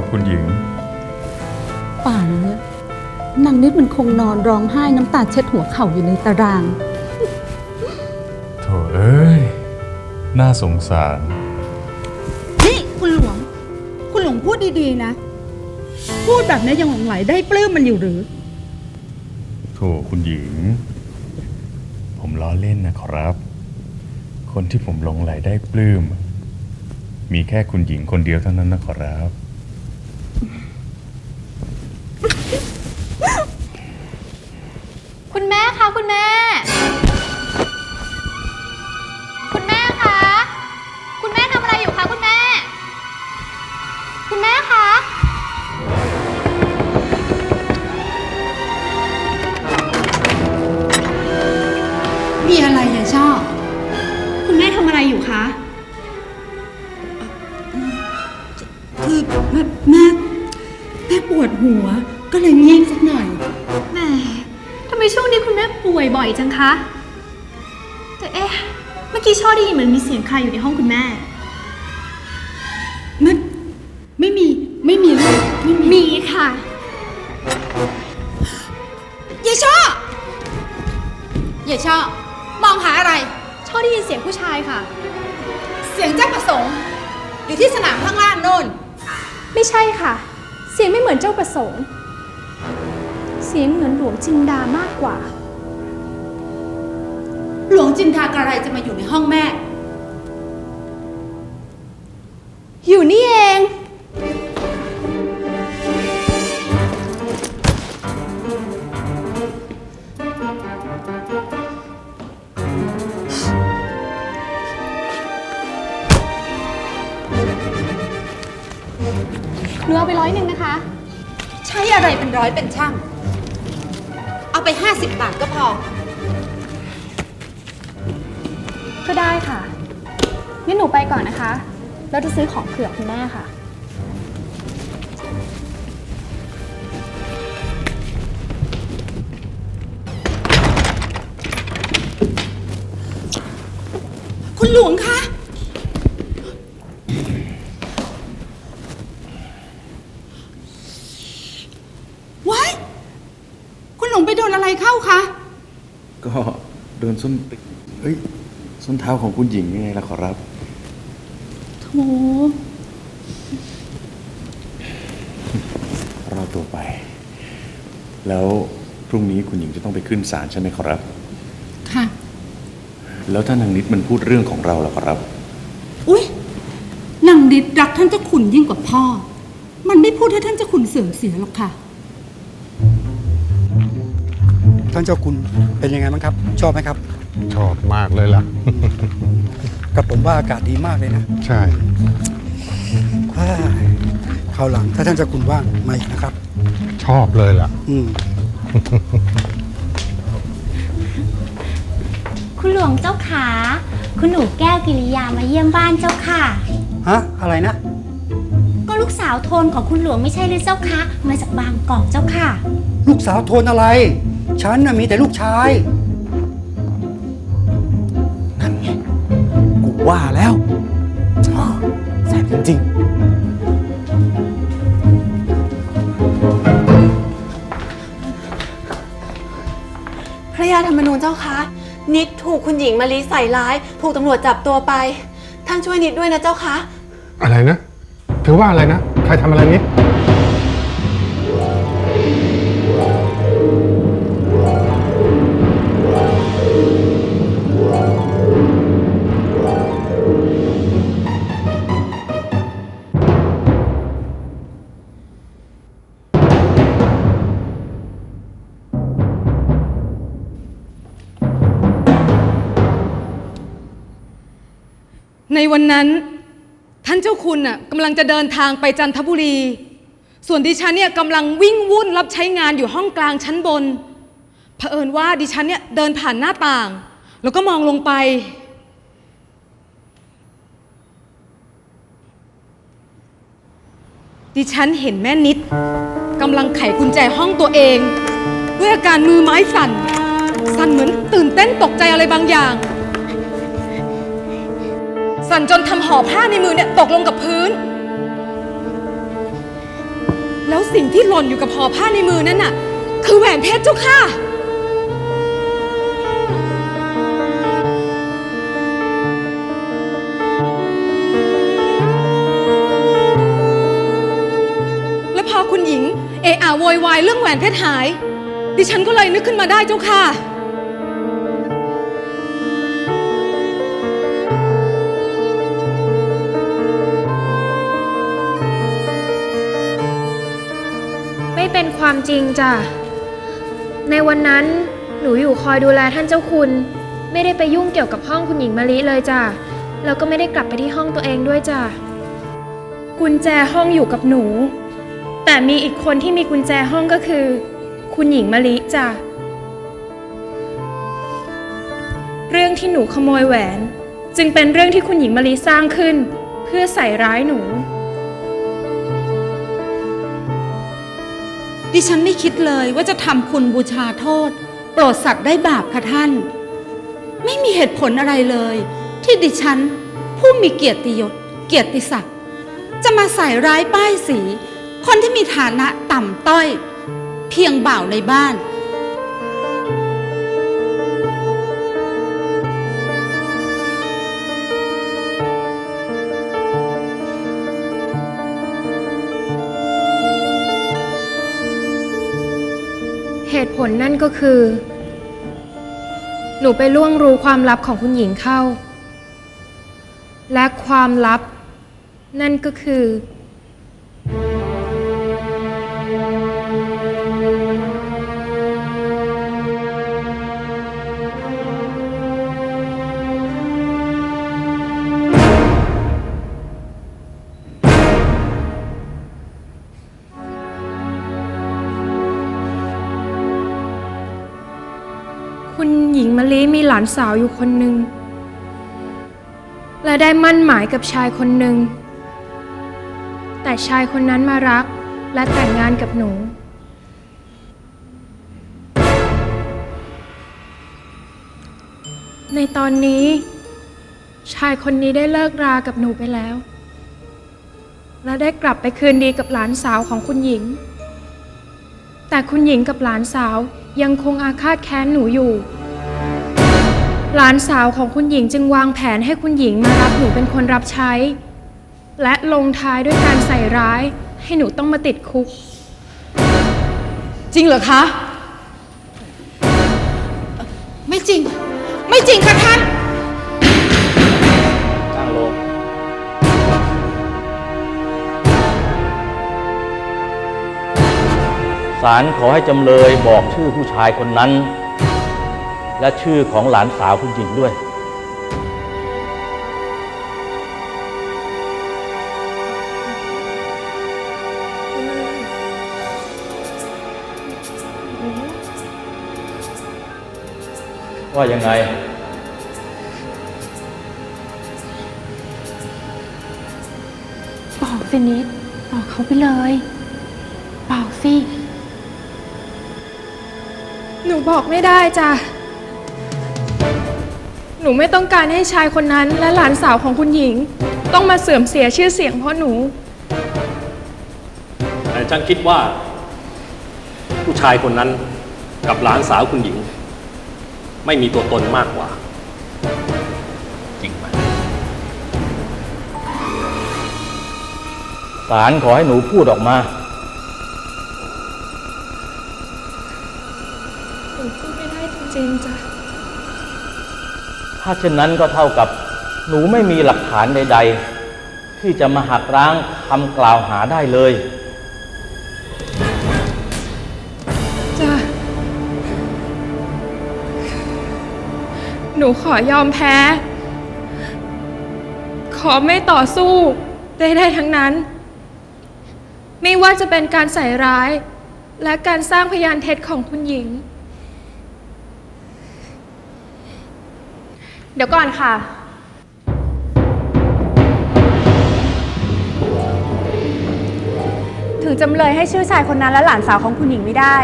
ามว่าอะไรขอรับคุณหญิง ป่านเนี้ยนางนิดมันคงนอนร้องไห้น้ำตาเช็ดหัวเข่าอยู่ในตาราง โถเอ้ย น่าสงสาร นี่คุณหลวง คุณหลวงพูดดีๆนะ พูดแบบนี้ยังหลงไหลได้ปลื้มมันอยู่หรือ โถคุณหญิง ผมล้อเล่นนะขอรับ คนที่ผมหลงไหลได้ปลื้ม มีแค่คุณหญิงคนเดียวเท่านั้นนะขอรับ Mm-hmm. จังคะ แต่เอ๊ะ เมื่อกี้ช่อได้ยินเหมือนมีเสียงใครอยู่ในห้องคุณแม่ไม่ไม่มีไม่มีลูกไม่มีมีค่ะยายชอบยายชอบมองหาอะไร ช่อได้ยินเสียงผู้ชายค่ะ เสียงเจ้าประสงค์ อยู่ที่สนามข้างล่างโน่น ไม่ใช่ค่ะ เสียงไม่เหมือนเจ้าประสงค์ เสียงเหมือนหลวงจินดามากกว่า หลวงจินทากระไรจะมาอยู่ในห้องแม่ อยู่นี่เอง หนูเอาไปร้อยหนึ่งนะคะ ใช้อะไรเป็นร้อยเป็นช่าง เอาไป 50 บาทก็พอ ก็ได้ค่ะ งั้นหนูไปก่อนนะคะ แล้วจะซื้อของเผื่อคุณแม่ค่ะ คุณหลวงคะ ว้าย คุณหลวงไปโดนอะไรเข้าคะ ก็โดนส้นเฮ้ย ส้นเท้าของคุณหญิงยังไงล่ะขอรับ โถรอดตัวไป แล้วพรุ่งนี้คุณหญิงจะต้องไปขึ้นศาลใช่ไหมขอรับ ค่ะ แล้วถ้านางนิดมันพูดเรื่องของเราล่ะขอรับ อุ๊ยนางดิดรักท่านเจ้าขุนยิ่งกว่าพ่อ มันไม่พูดให้ท่านเจ้าขุนเสื่อมเสียหรอกค่ะ ท่านเจ้าคุณเป็นยังไงบ้างครับ ชอบไหมครับ ชอบมากเลยล่ะ กับผมว่าอากาศดีมากเลยนะใช่ว้ายคราวหลังถ้าท่านเจ้าคุณว่างมาอีกนะครับ ชอบเลยล่ะ อืม คุณหลวงเจ้าขาคุณหนูแก้วกิริยามาเยี่ยมบ้านเจ้าค่ะ ฮะ อะไรนะ ก็ลูกสาวโทนของคุณหลวงไม่ใช่หรือเจ้าคะมาจากบางกอกเจ้าค่ะ ลูกสาวโทนอะไร ฉันน่ะมีแต่ลูกชาย ว่าแล้วอ้อแสบจริงพระยาธรรมนูญเจ้าคะ นิดถูกคุณหญิงมาลีใส่ร้าย ถูกตำรวจจับตัวไป ท่านช่วยนิดด้วยนะเจ้าคะ อะไรนะ เธอว่าอะไรนะ ใครทำอะไรนิด ในวันนั้นท่านเจ้าคุณน่ะกำลังจะเดินทางไปจันทบุรี ส่วนดิฉันเนี่ยกำลังวิ่งวุ่นรับใช้งานอยู่ห้องกลางชั้นบนเผอิญว่าดิฉันเนี่ยเดินผ่านหน้าต่าง แล้วก็มองลงไป ดิฉันเห็นแม่นิดกำลังไขกุญแจห้องตัวเอง ด้วยอาการมือไม้สั่น สั่นเหมือนตื่นเต้นตกใจอะไรบางอย่าง สั่นจนทำห่อผ้าในมือเนี่ยตกลงกับพื้น แล้วสิ่งที่หล่นอยู่กับห่อผ้าในมือนั่นน่ะ คือแหวนเพชรเจ้าค่ะ และพอคุณหญิง เอะอะโวยวายเรื่องแหวนเพชรหาย ดิฉันก็เลยนึกขึ้นมาได้เจ้าค่ะ เป็นความจริงจ้ะ ในวันนั้นหนูอยู่คอยดูแลท่านเจ้าคุณ ไม่ได้ไปยุ่งเกี่ยวกับห้องคุณหญิงมะลิเลยจ้ะ แล้วก็ไม่ได้กลับไปที่ห้องตัวเองด้วยจ้ะ กุญแจห้องอยู่กับหนู แต่มีอีกคนที่มีกุญแจห้องก็คือ คุณหญิงมะลิจ้ะ เรื่องที่หนูขโมยแหวน จึงเป็นเรื่องที่คุณหญิงมะลิสร้างขึ้น เพื่อใส่ร้ายหนู ดิฉันไม่คิดเลยว่าจะทำคุณบูชาโทษ โปรดสัตว์ได้บาปค่ะท่าน ไม่มีเหตุผลอะไรเลย ที่ดิฉัน ผู้มีเกียรติยศเกียรติศักดิ์จะมาใส่ร้ายป้ายสี คนที่มีฐานะต่ำต้อย เพียงบ่าวในบ้าน ตุผลนั่นก็คือ หนูไปล่วงรู้ความลับของคุณหญิงเข้า และความลับ นั่นก็คือ มะลิมีหลานสาวอยู่คนหนึ่ง และได้มั่นหมายกับชายคนหนึ่ง แต่ชายคนนั้นมารักและแต่งงานกับหนู ในตอนนี้ ชายคนนี้ได้เลิกรากับหนูไปแล้ว และได้กลับไปคืนดีกับหลานสาวของคุณหญิง แต่คุณหญิงกับหลานสาวยังคงอาฆาตแค้นหนูอยู่ หลานสาวของคุณหญิงจึงวางแผนให้คุณหญิงมารับหนูเป็นคนรับใช้ และลงท้ายด้วยการใส่ร้าย ให้หนูต้องมาติดคุก จริงเหรอคะ ไม่จริง ไม่จริงค่ะท่านนั่งลงศาลขอให้จำเลยบอกชื่อผู้ชายคนนั้น และชื่อของหลานสาวคุณหญิงด้วย ว่ายังไง บอกสินิดบอกเขาไปเลยบอกสิ หนูบอกไม่ได้จ้ะ หนูไม่ต้องการให้ชายคนนั้นและหลานสาวของคุณหญิง ต้องมาเสื่อมเสียชื่อเสียงเพราะหนู แต่ฉันคิดว่า ผู้ชายคนนั้นกับหลานสาวคุณหญิง ไม่มีตัวตนมากกว่า จริงไหมศาลขอให้หนูพูดออกมาาเช่นนั้นก็เท่ากับหนูไม่มีหลักฐานใด ๆ ที่จะมาหักร้างคำกล่าวหาได้เลย จ้ะหนูขอยอมแพ้ ขอไม่ต่อสู้ได้ได้ทั้งนั้น ไม่ว่าจะเป็นการใส่ร้าย และการสร้างพยานเท็จของคุณหญิง เดี๋ยวก่อนค่ะ ถึงจำเลยให้ชื่อชายคนนั้นและหลานสาวของคุณหญิงไม่ได้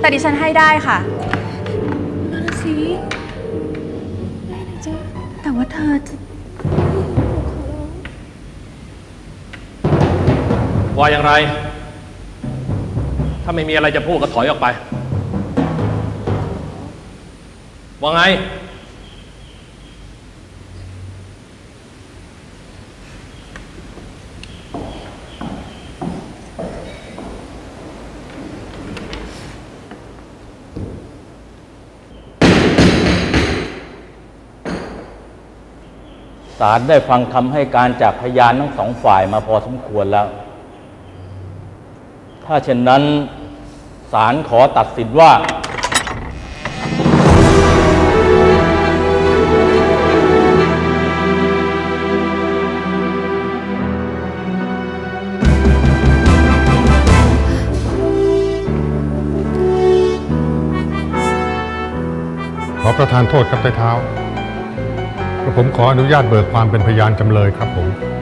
แต่ดิฉันให้ได้ค่ะสิได้นะจ๊ะแต่ว่าเธอจะว่าอย่างไร ถ้าไม่มีอะไรจะพูดก็ถอยออกไป ว่าไง ศาลได้ฟังคำให้การจากพยานทั้งสองฝ่ายมาพอสมควรแล้ว ถ้าเช่นนั้นศาลขอตัดสินว่า ขอประทานโทษครับไต้เท้า ผมขออนุญาตเบิกความเป็นพยานจำเลยครับผม